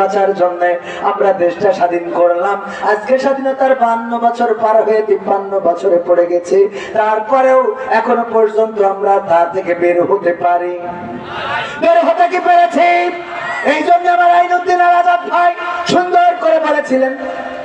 বাঁচার জন্য আমরা দেশটা স্বাধীন করলাম। আজকে স্বাধীনতার বান্ন বছর পার হয়ে তিপ্পান্ন বছরে পড়ে গেছে। তারপরেও এখনও পর্যন্ত আমরা তা থেকে বের হতে পারি। বের হতে কি পেরেছি? এই জন্য আমার আইনুদ্দিন উদ্দিন আজাদ ভাই সুন্দর করে বলেছিলেন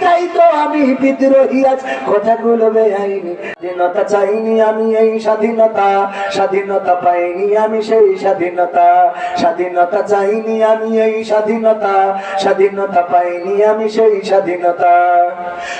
তাই তো আমি বিদ্রোহী আজ। কথাগুলো বেআইনি। স্বাধীনতা চাইনি আমি এই স্বাধীনতা। স্বাধীনতা পাইনি আমি সেই স্বাধীনতা। স্বাধীনতা চাইনি আমি এই স্বাধীনতা। স্বাধীনতা পাইনি আমি সেই স্বাধীনতা।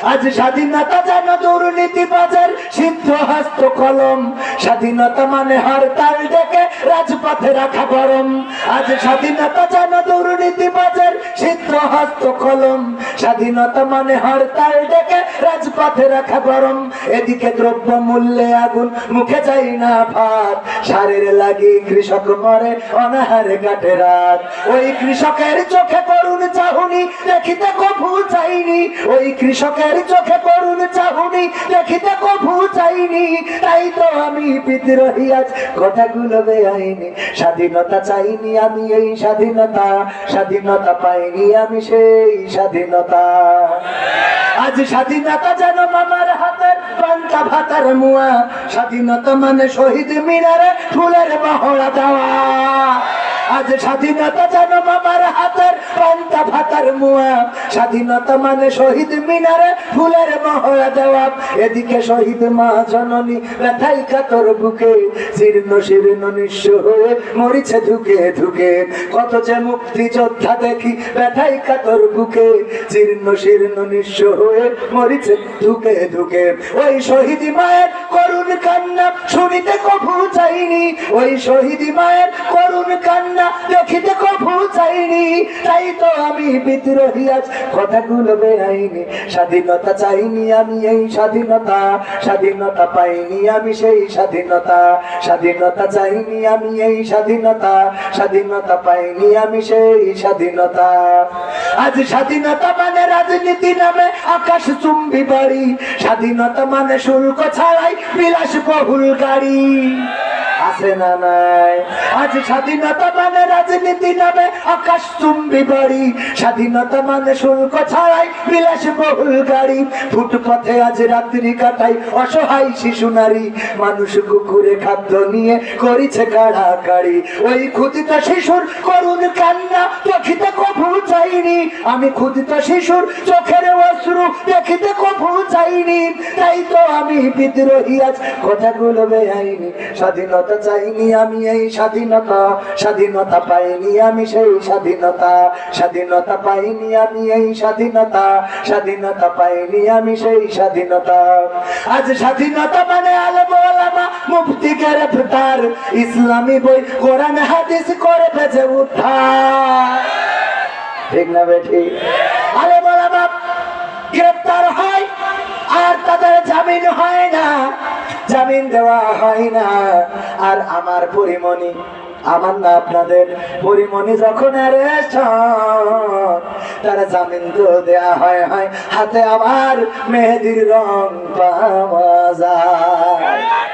আজ স্বাধীনতা যেন দুর্নীতি বাজার সিদ্ধ হস্ত কলম। স্বাধীনতা মানে হরতাল ডেকে রাজপথে রাখা গরম। আজ স্বাধীনতা যেন দুর্নীতি বাজার সিদ্ধ হস্ত কলম। স্বাধীনতা মানে হরতাল ডেকে রাজপথে রাখা গরম। এদিকে দ্রব্য মূল্যে আগুন মুখে যাই না ভাত। সারের লাগি কৃষক মরে অনাহারে কাটে রাত। ওই কৃষকের চোখে করুন চাহুনি দেখিতে কভু চাইনি। ওই কৃষকের চোখে করুন চাহুনি দেখিতে কভু চাইনি। তাই তো আমি বিদ্রোহী, আজ কথাগুলো বেআইনি। স্বাধীনতা চাইনি আমি এই স্বাধীনতা। স্বাধীনতা পাইনি আমি সেই স্বাধীনতা। আজ স্বাধীনতা যেন মামার হাতের পান্তা ভাতার মুয়া। স্বাধীনতা মানে শহীদ মিনারে ফুলের মহড়া দেওয়া। আজ স্বাধীনতা যেন মামার হাতের, পান্তা ভাতার মুয়া। স্বাধীনতা মানে শহীদ মিনারে ফুলের মহড়া দেওয়া। এদিকে শহীদ মা জননী ব্যথাই কাতর বুকে। শীর্ণ শীর্ণ নিঃস্ব হয়ে মরিছে ধুকে ধুকে। কত যে মুক্তি যোদ্ধা দেখি ব্যথাই কাতর বুকে। জীর্ণ শীর্ণ নিঃস্ব হয়ে মরিছে ধুকে ধুকে। ওই শহীদ মায়ের করুণ কান্না শুনিতে কভু চাইনি। ওই শহীদ মায়ের করুন কান্না দেখিতে কভু চাইনি, তাই তো আমি বিদ্রোহী কথাগুলো বেআইনি, স্বাধীনতা চাইনি আমি এই স্বাধীনতা। স্বাধীনতা পাইনি আমি সেই স্বাধীনতা। স্বাধীনতা চাইনি আমি এই স্বাধীনতা। স্বাধীনতা পাইনি আমি সেই স্বাধীনতা। আজ স্বাধীনতা মানে রাজনীতি নামে আকাশ চুম্বি বাড়ি। স্বাধীনতা মানে শুল্ক ছাড়াই বিলাস বহুল গাড়ি। আছে না নাই? আজ স্বাধীনতা মানে রাজনীতি নামে আকাশ চুম্বি বাড়ি। স্বাধীনতা মানে শুল্ক ছাড়াই বিলাস বহুল গাড়ি। ফুটপথে আজ রাত্রি কাটাই অসহায় শিশু নারী। মানুষ কুকুরে খাদ্য নিয়ে করিছে কাড়াকাড়ি। ওই ক্ষুদিত শিশুর করুণ কান্না দেখিতে কভু চাইনি আমি ক্ষুদিত শিশুর চোখের অশ্রু দেখিতে কভু চাইনি। তাই তো আমি বিদ্রোহী আজ। কথাগুলো বেআইনি। স্বাধীনতা চাইনি আমি এই স্বাধীনতা। স্বাধীনতা পাইনি আমি সেই স্বাধীনতা। স্বাধীনতা পাইনি আমি এই স্বাধীনতা। স্বাধীনতা পাইনি আমি সেই স্বাধীনতা। আজ স্বাধীনতা মানে আলম মুফতি গ্রেফতার। ইসলামী বই কোরআন হাদিস করে বেঁচে উদ্ধার। ঠিক না বেঠি বলা বাপ গ্রেফতার হয় আর তাদের জামিন হয় না। জামিন দেওয়া হয় না। আর আমার পরিমণি, আমার না আপনাদের, পরিমণি যখন তারা জামিন তো দেয়া হয় হয় হাতে আমার মেহেদির রং পাওয়া যায়।